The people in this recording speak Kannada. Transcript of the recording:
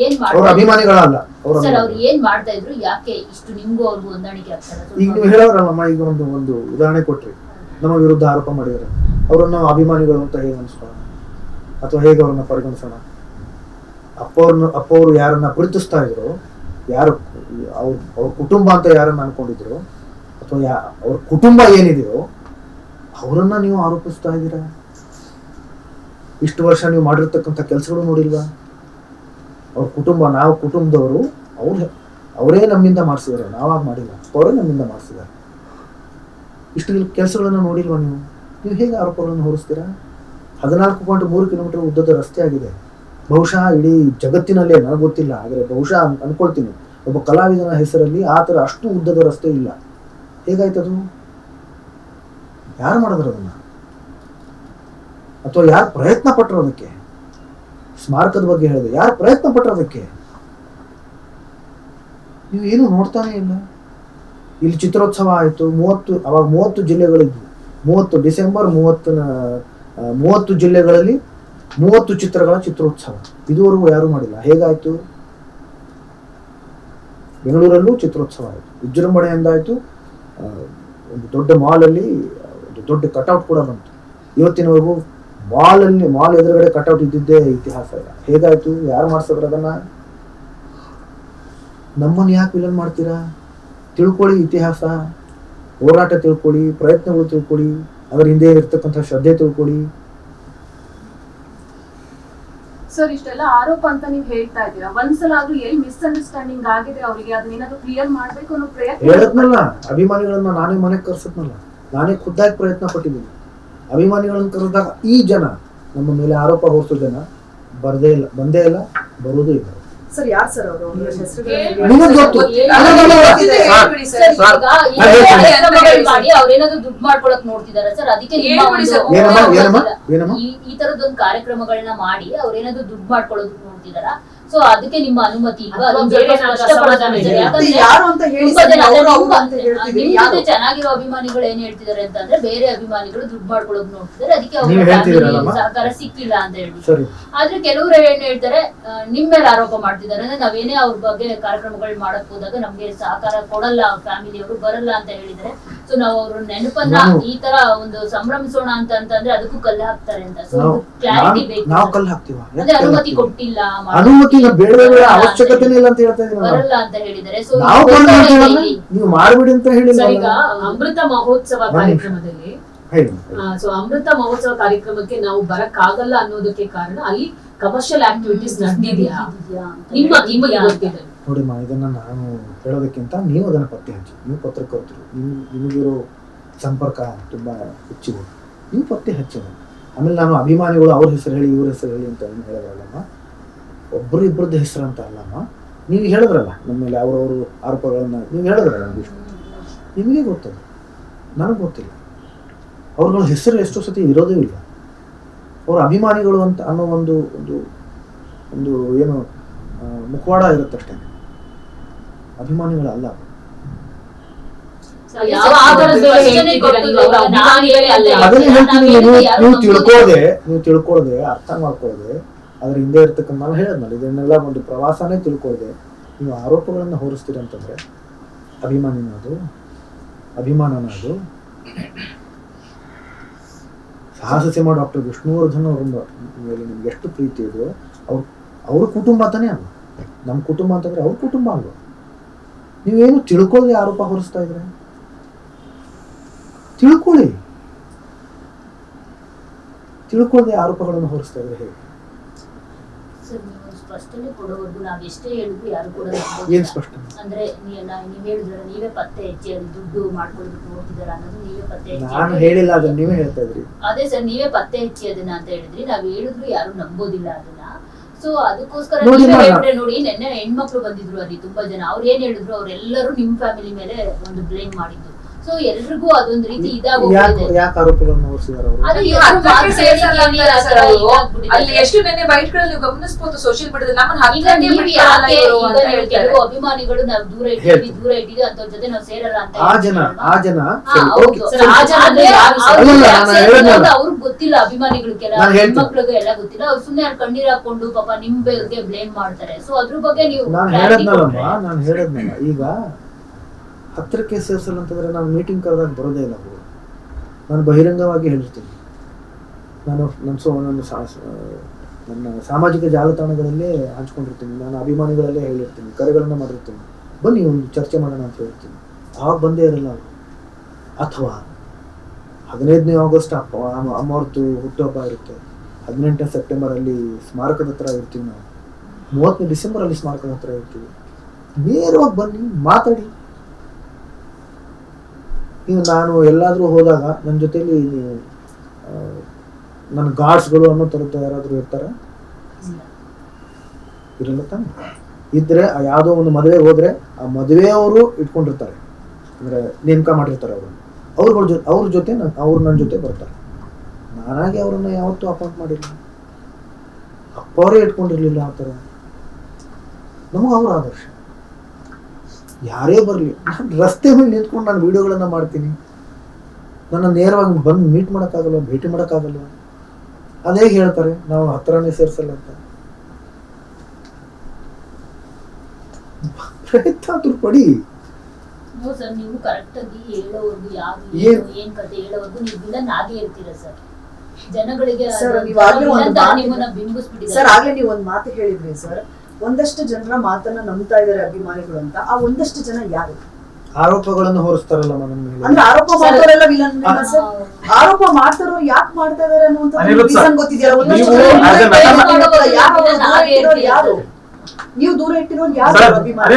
ಏನ್ ಅವ್ರ ಅಭಿಮಾನಿಗಳಲ್ಲ ಅವ್ರ ಸರ್ ಅವ್ರು ಅಭಿಮಾನಿಗಳು. ಏನ್ ಮಾಡ್ತಾ ಇದ್ರು? ಯಾಕೆ ಇಷ್ಟು ನಿಮ್ಗೂ ಅವ್ರಿಗೂ ಹೊಂದಾಣಿಕೆ ಆಗ್ತಾರೆ ಈಗ ನೀವು ಹೇಳೋರಲ್ಲಮ್ಮ ಈಗ ಒಂದು ಒಂದು ಉದಾಹರಣೆ ಕೊಟ್ರಿ. ನಮ್ಮ ವಿರುದ್ಧ ಆರೋಪ ಮಾಡಿದ್ದಾರೆ. ಅವರನ್ನ ಅಭಿಮಾನಿಗಳು ಅಂತ ಹೇಗೆ ಅನ್ಸ್ಕೊಳ್ಳೋಣ? ಅಥವಾ ಹೇಗೆ ಅವ್ರನ್ನ ಪರಿಗಣಿಸೋಣ? ಅಪ್ಪ ಅವ್ರನ್ನ ಅಪ್ಪ ಅವರು ಯಾರನ್ನ ಗುರುತಿಸ್ತಾ ಇದ್ರು ಯಾರು ಅವ್ರ ಅವ್ರ ಕುಟುಂಬ ಅಂತ ಯಾರನ್ನ ಅನ್ಕೊಂಡಿದ್ರು ಅಥವಾ ಯಾ ಅವ್ರ ಕುಟುಂಬ ಏನಿದೆಯೋ ಅವರನ್ನ ನೀವು ಆರೋಪಿಸ್ತಾ ಇದ್ದೀರಾ? ಇಷ್ಟು ವರ್ಷ ನೀವು ಮಾಡಿರ್ತಕ್ಕಂಥ ಕೆಲಸಗಳು ನೋಡಿಲ್ವಾ? ಅವ್ರ ಕುಟುಂಬ, ನಾವು ಕುಟುಂಬದವರು, ಅವ್ರ ಅವರೇ ನಮ್ಮಿಂದ ಮಾಡಿಸಿದ್ದಾರೆ. ನಾವಾಗ ಮಾಡಿಲ್ಲ. ಅವರೇ ನಮ್ಮಿಂದ ಮಾಡಿಸಿದ್ದಾರೆ. ಇಷ್ಟು ಕೆಲಸಗಳನ್ನು ನೋಡಿಲ್ವ ನೀವು? ನೀವು ಹೇಗೆ ಆರೋಪಗಳನ್ನು ಹೊರಿಸ್ತೀರಾ? ಹದಿನಾಲ್ಕು ಪಾಯಿಂಟ್ ಮೂರು ಕಿಲೋಮೀಟರ್ ಉದ್ದದ ರಸ್ತೆ ಆಗಿದೆ. ಬಹುಶಃ ಇಡೀ ಜಗತ್ತಿನಲ್ಲೇ, ನನಗೆ ಗೊತ್ತಿಲ್ಲ, ಆದರೆ ಬಹುಶಃ ಅನ್- ಅನ್ಕೊಳ್ತೀನಿ. ಒಬ್ಬ ಕಲಾವಿದನ ಹೆಸರಲ್ಲಿ ಆ ಥರ ಅಷ್ಟು ಉದ್ದದ ರಸ್ತೆ ಇಲ್ಲ. ಹೇಗಾಯ್ತದು ಯಾರು ಮಾಡಿದ್ರು ಅದನ್ನ? ಅಥವಾ ಯಾರು ಪ್ರಯತ್ನ ಪಟ್ಟರು ಅದಕ್ಕೆ? ಸ್ಮಾರಕದ ಬಗ್ಗೆ ಹೇಳಿದೆ? ಯಾರು ಪ್ರಯತ್ನ ಪಟ್ಟರು ಅದಕ್ಕೆ? ನೀವು ಏನು ನೋಡ್ತಾನೆ ಇಲ್ಲ. ಇಲ್ಲಿ ಚಿತ್ರೋತ್ಸವ ಆಯಿತು, ಮೂವತ್ತು, ಅವಾಗ ಮೂವತ್ತು ಜಿಲ್ಲೆಗಳಿದ್ವು. ಮೂವತ್ತು ಡಿಸೆಂಬರ್ ಮೂವತ್ತನ ಮೂವತ್ತು ಜಿಲ್ಲೆಗಳಲ್ಲಿ ಮೂವತ್ತು ಚಿತ್ರಗಳ ಚಿತ್ರೋತ್ಸವ. ಇದುವರೆಗೂ ಯಾರು ಮಾಡಿಲ್ಲ. ಹೇಗಾಯ್ತು? ಬೆಂಗಳೂರಲ್ಲೂ ಚಿತ್ರೋತ್ಸವ ಆಯಿತು. ವಿಜೃಂಭಣೆಯಿಂದಾಯಿತು ಆಯಿತು ಒಂದು ದೊಡ್ಡ ಮಾಲಲ್ಲಿ ಒಂದು ದೊಡ್ಡ ಕಟೌಟ್ ಕೂಡ ಬಂತು. ಇವತ್ತಿನವರೆಗೂ ಮಾಲಲ್ಲಿ ಮಾಲ್ ಎದುರುಗಡೆ ಕಟೌಟ್ ಇದ್ದಿದ್ದೇ ಇತಿಹಾಸ ಇಲ್ಲ ಹೇಗಾಯ್ತು? ಯಾರು ಮಾಡ್ಸಿದ್ರು ಅದನ್ನ? ನಮ್ಮನ್ನು ಯಾಕೆ ವಿಲನ್ ಮಾಡ್ತೀರಾ? ತಿಳ್ಕೊಳ್ಳಿ ಇತಿಹಾಸ. ಹೋರಾಟ ತಿಳ್ಕೊಳ್ಳಿ ಪ್ರಯತ್ನಗಳು ತಿಳ್ಕೊಳ್ಳಿ ಅದರ ಹಿಂದೆ ಇರ್ತಕ್ಕಂಥ ಶ್ರದ್ಧೆ ತಿಳ್ಕೊಳ್ಳಿ. ಸರ್ ಇಷ್ಟೆಲ್ಲ ಆರೋಪ ಅಂತ ನೀವು ಹೇಳ್ತಾ ಇದ್ದೀರಾ? ಒಂದ್ಸಲ ಆದ್ರೂ ಎಲ್ಲಿ ಮಿಸ್ಅಂಡರ್ಸ್ಟ್ಯಾಂಡಿಂಗ್ ಆಗಿದೆ ಅವರಿಗೆ? ಅದನ್ನೇನಾದ್ರೂ ಕ್ಲಿಯರ್ ಮಾಡ್ಬೇಕು ಅನ್ನೋ ಪ್ರಯತ್ನ ಹೇಳದ್ನಲ್ಲ ಅಭಿಮಾನಿಗಳನ್ನ ನಾನೇ ಮನೆಗೆ ಕರ್ಸದ್ನಲ್ಲ. ನಾನೇ ಖುದ್ದಾಗಿ ಪ್ರಯತ್ನ ಪಟ್ಟಿದ್ದೀನಿ. ಅಭಿಮಾನಿಗಳನ್ನ ಕರೆದಾಗ ಈ ಜನ ನಮ್ಮ ಮೇಲೆ ಆರೋಪ ಹೊರಿಸೋ ಜನ ಬರದೇ ಇಲ್ಲ ಬಂದೇ ಇಲ್ಲ ಬರೋದೇ ಇಲ್ಲ. ಸರ್ ಯಾರು ಸರ್ ಅವರು? ಅವ್ರೇನಾದ್ರು ದುಡ್ಡು ಮಾಡ್ಕೊಳಕ್ ನೋಡ್ತಿದಾರ ಸರ್? ಅದಕ್ಕೆ ಈ ಈ ತರದೊಂದು ಕಾರ್ಯಕ್ರಮಗಳನ್ನ ಮಾಡಿ ಅವ್ರೇನಾದ್ರು ದುಡ್ಡು ಮಾಡ್ಕೊಳ್ಳೋದಕ್ಕೆ ನೋಡ್ತಿದಾರ? ಸೊ ಅದಕ್ಕೆ ನಿಮ್ಮ ಅನುಮತಿ ಯಾಕಂದ್ರೆ ಯಾರು ಅಂತ ಹೇಳಿ ಅವರು ಅವರು ಅಂತ ಹೇಳ್ತೀವಿ. ನಿಮ್ ಚೆನ್ನಾಗಿರೋ ಅಭಿಮಾನಿಗಳು ಏನ್ ಹೇಳ್ತಿದಾರೆ ಅಂತಂದ್ರೆ ಬೇರೆ ಅಭಿಮಾನಿಗಳು ದುಡ್ಡು ಮಾಡ್ಕೊಳ್ಳೋದು ನೋಡ್ತಿದ್ರೆ ಅದಕ್ಕೆ ಅವ್ರಿಗೆ ಸಹಕಾರ ಸಿಕ್ಕಿಲ್ಲ ಅಂತ ಹೇಳಿ. ಆದ್ರೆ ಕೆಲವರು ಏನ್ ಹೇಳ್ತಾರೆ ಆ, ನಿಮ್ ಮೇಲೆ ಆರೋಪ ಮಾಡ್ತಿದ್ದಾರೆ. ಅಂದ್ರೆ ನಾವೇನೇ ಅವ್ರ ಬಗ್ಗೆ ಕಾರ್ಯಕ್ರಮಗಳು ಮಾಡಕ್ ಹೋದಾಗ ನಮ್ಗೆ ಸಹಕಾರ ಕೊಡಲ್ಲ ಫ್ಯಾಮಿಲಿಯವರು ಬರಲ್ಲ ಅಂತ ಹೇಳಿದ್ದಾರೆ ಸೊ ನಾವು ಅವ್ರ ನೆನಪನ್ನ ಈ ತರ ಒಂದು ಸಂಭ್ರಮಿಸೋಣ ಅಂತ ಅಂತಂದ್ರೆ ಅದಕ್ಕೂ ಕಲ್ಲು ಹಾಕ್ತಾರೆ ಅಂತ. ಸೊ ಕ್ಲಾರಿಟಿ ಬೇಕು. ನಾವು ಕಲ್ಲು ಹಾಕ್ತೀವ? ಅಂದ್ರೆ ಅನುಮತಿ ಕೊಟ್ಟಿಲ್ಲ ಅನುಮತಿ ಬೇಡ ಬೇಡ ಬರಲ್ಲ ಅಂತ ಅವಶ್ಯಕತೆನೇ ಇಲ್ಲ ಅಂತ ಹೇಳ್ತಾ ಬರಲ್ಲ ಅಂತ ಹೇಳಿದ್ದಾರೆ. ಸೊ ನಾವು ಕಲ್ಲು ಹಾಕ್ತೀವಿ ನೀವು ಮಾಡ್ಬಿಡಿ ಅಂತ ಹೇಳಿಲ್ಲ ಸರ್ ಈಗ ಅಮೃತ ಮಹೋತ್ಸವ ಕಾರ್ಯಕ್ರಮದಲ್ಲಿ ಸೊ ಅಮೃತ ಮಹೋತ್ಸವ ಕಾರ್ಯಕ್ರಮಕ್ಕೆ ನಾವು ಬರಕ್ಕಾಗಲ್ಲ ಅನ್ನೋದಕ್ಕೆ ಕಾರಣ ಅಲ್ಲಿ ಕಮರ್ಷಿಯಲ್ ಆಕ್ಟಿವಿಟೀಸ್ ನಡೆದಿದೆಯಾ? ನಿಮ್ಮ ನಿಮಗೆ ಗೊತ್ತಿದೆ. ನೋಡಿ ಮಾ, ಇದನ್ನ ನಾನು ಹೇಳೋದಕ್ಕಿಂತ ನೀವು ಅದನ್ನು ಪತ್ತೆ ಹಚ್ಚಿ, ನೀವು ಪತ್ರಕರ್ತರು ನಿಮ್ಮ ನಿಮಗಿರೋ ಸಂಪರ್ಕ ತುಂಬ ಹೆಚ್ಚಿದೆ. ನೀವು ಪತ್ತೆ ಹಚ್ಚಿದೆ. ಆಮೇಲೆ ನಾನು ಅಭಿಮಾನಿಗಳು ಅವ್ರ ಹೆಸರು ಹೇಳಿ, ಇವ್ರ ಹೆಸರು ಹೇಳಿ ಅಂತ ಏನು ಹೇಳಿದ್ರಲ್ಲಮ್ಮ ಒಬ್ಬರು ಇಬ್ಬರದ್ದು ಹೆಸರು ಅಂತ ಅಲ್ಲಮ್ಮ? ನೀವು ಹೇಳಿದ್ರಲ್ಲ, ನಮ್ಮ ಮೇಲೆ ಅವರವರು ಆರೋಪಗಳನ್ನು ನೀವು ಹೇಳಿದ್ರಲ್ಲ ನಿಮಗೆ ಗೊತ್ತದೆ? ನನಗೆ ಗೊತ್ತಿಲ್ಲ. ಅವ್ರಗಳ ಹೆಸರು ಎಷ್ಟೋ ಸತಿ ಇರೋದೇ ಇಲ್ಲ. ಅವ್ರ ಅಭಿಮಾನಿಗಳು ಅಂತ ಅನ್ನೋ ಒಂದು ಒಂದು ಒಂದು ಏನು ಮುಖವಾಡ ಇರುತ್ತಷ್ಟೇ ಅಭಿಮಾನಿಗಳಲ್ಲ ಅವ್ರು. ಯಾವ ಆಧಾರದ ಮೇಲೆ ಹೇಳ್ತಿದ್ದೀರಾ ನೀವು ಅವ್ರ ಅಭಿಮಾನಿಗಳೇ ಅಲ್ಲ. ಅದನ್ನೇ ಹೇಳ್ತೀನಿ ನೀವು ನೀವು. ತಿಳ್ಕೊಳ್ಳದೆ ನೀವು ತಿಳ್ಕೊಳ್ಳದೆ ಅರ್ಥ ಮಾಡ್ಕೊಳ್ಳದೆ ಅದ್ರ ಹಿಂದೆ ಇರ್ತಕ್ಕಂಥ ನಾನು ಹೇಳಿದ್ನಲ್ಲ ಇದನ್ನೆಲ್ಲ ಒಂದು ಪ್ರವಾಸನೇ ತಿಳ್ಕೊಳ್ಳದೆ. ನೀವು ಆರೋಪಗಳನ್ನು ಹೊರಿಸ್ತೀರ ಅಂತಂದ್ರೆ ಅಭಿಮಾನಿನ ಅದು ಅಭಿಮಾನನ ಅದು ಸಾಹಸ ಸಿಂಹ ಡಾಕ್ಟರ್ ವಿಷ್ಣುವರ್ಧನ್ ಅವ್ರ ಮೇಲೆ ನಿಮ್ಗೆ ಎಷ್ಟು ಪ್ರೀತಿ ಇದೆಯೋ ಅವ್ರ ಅವ್ರ ಕುಟುಂಬ ತಾನೇ ಅಲ್ಲ. ನಮ್ಮ ಕುಟುಂಬ ಅಂತಂದ್ರೆ ಅವ್ರ ಕುಟುಂಬ ಅಲ್ವ? ನೀವೇನು ತಿಳ್ಕೊಳ್ಳಿ ಆರೋಪ ಹೊರಿಸ್ತಾ ಇದ್ರೆ? ತಿಳ್ಕೊಳ್ಳಿ. ತಿಳ್ಕೊಳ್ಳದೆ ಆರೋಪಗಳನ್ನು ಹೊರಿಸ್ತಾ ಇದ್ರೆ ಹೇಗೆ? ಸರ್ ನೀವು ಸ್ಪಷ್ಟನೆ ಕೊಡೋವರೆಗೂ ನಾವ್ ಎಷ್ಟೇ ಹೇಳಿದ್ರು ಯಾರು ಕೂಡ ನಂಬೋದಿಲ್ಲ. ಏನ್ ಸ್ಪಷ್ಟ ಅಂದ್ರೆ ನೀವ್ ಹೇಳಿದ್ರ ನೀವೇ ಪತ್ತೆ ಹೆಚ್ಚಿ ಅಲ್ಲಿ ದುಡ್ಡು ಮಾಡ್ಕೊಳ್ಬೇಕು ನೋಡ್ತಿದಾರ ಅನ್ನೋದು ನೀವೇ ಪತ್ತೆ ನಾನು ಹೇಳಿಲ್ಲ ಅದನ್ನ ನೀವೇ ಹೇಳ್ತಾ ಇದ್ರಿ. ಅದೇ ಸರ್ ನೀವೇ ಪತ್ತೆ ಹಚ್ಚಿ ಅದನ್ನ ಅಂತ ಹೇಳಿದ್ರಿ. ನಾವ್ ಹೇಳಿದ್ರು ಯಾರು ನಂಬೋದಿಲ್ಲ ಅದನ್ನ. ಸೊ ಅದಕ್ಕೋಸ್ಕರ ನೋಡಿ ನೀವೇ ಹೇಳ್ಬಿಟ್ರೆ ನೋಡಿ ನೆನ್ನೆ ಹೆಣ್ಮಕ್ಳು ಬಂದಿದ್ರು ಅಲ್ಲಿ ತುಂಬಾ ಜನ. ಅವ್ರು ಏನ್ ಹೇಳಿದ್ರು ಅವ್ರೆಲ್ಲರೂ ನಿಮ್ ಫ್ಯಾಮಿಲಿ ಮೇಲೆ ಒಂದು ಬ್ಲೇಮ್ ಮಾಡಿದ್ದು ಸೊ ಎಲ್ರಿಗೂ ಅದೊಂದು ರೀತಿ ಅವರು? ಅವ್ರು. ಅಲ್ಲಿ ಎಷ್ಟು ಗಮನಿಸಬಹುದು ಸೋಷಿಯಲ್ ಮೀಡಿಯಾದಲ್ಲಿ ಯಾಕೆ ಇವ್ರು ಈಗ ಅಂತ ಕೆಲವು ಅಭಿಮಾನಿಗಳು ನಾವು ದೂರ ಇಟ್ಟಿದ್ವಿ. ದೂರ ಇಟ್ಟಿದ್ವಿ ಅಂತ ಜೊತೆ ನಾವು ಸೇರಲ್ಲ ಅಂತ ಆ ಜನ ಆ ಜನ? ಅವ್ರು ನಾನು ಅವ್ರಿಗೆ ಗೊತ್ತಿಲ್ಲ ಅಭಿಮಾನಿಗಳು ಕೆಲ ನಾನು ಹೇಳ್ತೀನಿ. ಎಲ್ಲ ಗೊತ್ತಿಲ್ಲ. ಅವ್ರು ಸುಮ್ನೆ ಅಲ್ಲಿ ಕಣ್ಣೀರ್ ಹಾಕೊಂಡು ಪಾಪ ನಿಮ್ ಬಗ್ಗೆ ಬ್ಲೇಮ್ ಮಾಡ್ತಾರೆ. ಸೊ ಅದ್ರ ಬಗ್ಗೆ ನೀವು ನಾನು ಹೇಳಿದ್ನಲ್ಲಮ್ಮ ನಾನು ಹೇಳಿದ್ನಲ್ಲ. ಈಗ ಹತ್ತಿರಕ್ಕೆ ಸೇರಿಸಲ್ಲ ಅಂತಂದರೆ ನಾನು ಮೀಟಿಂಗ್ ಕರೆದಾಗ ಬರೋದೇ ಇಲ್ಲ ನಾನು ಬಹಿರಂಗವಾಗಿ ಹೇಳಿರ್ತೀನಿ ನಾನು ನನ್ನ ಸೊ ನನ್ನ ನನ್ನ ಸಾಮಾಜಿಕ ಜಾಲತಾಣಗಳಲ್ಲೇ ಹಂಚ್ಕೊಂಡಿರ್ತೀನಿ. ನಾನು ಅಭಿಮಾನಿಗಳಲ್ಲೇ ಹೇಳಿರ್ತೀನಿ. ಕರೆಗಳನ್ನು ಮಾಡಿರ್ತೀನಿ. ಬನ್ನಿ ಒಂದು ಚರ್ಚೆ ಮಾಡೋಣ ಅಂತ ಹೇಳ್ತೀನಿ. ಆವಾಗ ಬಂದೇ ಇರಲ್ಲ ಅವರು ಅಥವಾ ಹದಿನೈದನೇ ಆಗಸ್ಟ್ ಅಪ್ಪ ಅಮ್ಮವ್ರದ್ದು ಹುಟ್ಟುಹಬ್ಬ ಇರುತ್ತೆ. ಹದಿನೆಂಟನೇ ಸೆಪ್ಟೆಂಬರಲ್ಲಿ ಸ್ಮಾರಕದ ಹತ್ರ ಇರ್ತೀವಿ ನಾವು. ಮೂವತ್ತನೇ ಡಿಸೆಂಬರಲ್ಲಿ ಸ್ಮಾರಕದ ಹತ್ರ ಇರ್ತೀವಿ. ನೇರವಾಗಿ ಬನ್ನಿ ಮಾತಾಡಿ. ನೀವು ನಾನು ಎಲ್ಲಾದರೂ ಹೋದಾಗ ನನ್ನ ಜೊತೆಯಲ್ಲಿ ನನ್ನ ಗಾರ್ಡ್ಸ್ಗಳು ಅನ್ನೋ ಥರದ್ದು ಯಾರಾದರೂ ಇರ್ತಾರೆ? ಇರಲ್ಲ ತಾನೆ. ಇದ್ರೆ ಯಾವುದೋ ಒಂದು ಮದುವೆ ಹೋದರೆ ಆ ಮದುವೆಯವರು ಇಟ್ಕೊಂಡಿರ್ತಾರೆ. ಅಂದರೆ ನೇಮಕ ಮಾಡಿರ್ತಾರೆ ಅವರು ಅವ್ರಗಳ ಜೊತೆ ಅವ್ರ ಜೊತೆ ನಾನು, ಅವ್ರು ನನ್ನ ಜೊತೆ ಬರ್ತಾರೆ. ನಾನಾಗಿ ಅವರನ್ನು ಯಾವತ್ತೂ ಅಪಾಯಿಂಟ್ ಮಾಡಿಲ್ಲ. ಅಪ್ಪ ಅವರೇ ಇಟ್ಕೊಂಡಿರಲಿಲ್ಲ ಆ ಥರ. ನಮಗೆ ಅವ್ರ ಆದರ್ಶ. ಯಾರೇ ಬರಲಿ. ನಾನು ರಸ್ತೆ ಮೇಲೆ ನಿಂತ್ಕೊಂಡು ನಾನು ವಿಡಿಯೋಗಳನ್ನ ಮಾಡ್ತೀನಿ. ನನ್ನ ನೇರವಾಗಿ ಬಂದು ಮೀಟ್ ಮಾಡೋಕ್ಕಾಗಲ್ಲ ಭೇಟಿ ಮಾಡೋಕ್ಕಾಗಲ್ಲ ಅದೇ ಹೇಳ್ತಾರೆ ನಾವು ಹತ್ರನೇ ಸೇರಿಸಲ್ಲ ಅಂತ. ಪ್ರಯತ್ನ ಆದ್ರೂ ಪಡಿ. ಸರ್ ನೀವು ಕರೆಕ್ಟ್ ಆಗಿ ಹೇಳೋವರೆಗೂ ಯಾರು ಏನ್- ಏನು ಕತೆ ಹೇಳೋವರೆಗೂ ನೀವು ವಿಲನ್ ಆಗೇ ಇರ್ತೀರಾ ಸರ್? ಜನಗಳಿಗೆ ಸರ್, ಅದು ನೀವು ಆಗ್ಲೇ ಒಂದು ನಿಮ್ಮನ್ನ ಸರ್ ಬಿಂಬಿಸ್ಬಿಟ್ಟಿದ್ದಾರೆ ಆಗ್ಲೇ ನೀವು ಒಂದ್ ಮಾತು ಹೇಳಿದ್ರಿ ಸರ್. ಒಂದಷ್ಟು ಜನರ ಮಾತನ್ನ ನಂಬ್ತಾ ಇದಾರೆ ಅಭಿಮಾನಿಗಳು ಅಂತ ಆ ಒಂದಷ್ಟು ಜನ ಯಾರು? ಆರೋಪಗಳನ್ನು ಹೊರಿಸ್ತಾರಲ್ಲ ಅಂದ್ರೆ ಆರೋಪ ಮಾಡ್ತಾರಲ್ಲ ವಿಲನ್ ಸರ್? ಆರೋಪ ಮಾಡ್ತಾರೋ ಯಾಕೆ ಮಾಡ್ತಾ ಇದಾರೆ ಅನ್ನುವಂತ ಗೊತ್ತಿದೆಯಲ್ಲ ಒಂದಷ್ಟು ಯಾರು? ದೂರ ಆಗೇ ಇಟ್ಟಿರೋರು ಯಾರು? ಸರ್. ನೀವು ದೂರ ಇಟ್ಟಿರೋರು ಯಾರು ಅಭಿಮಾನಿ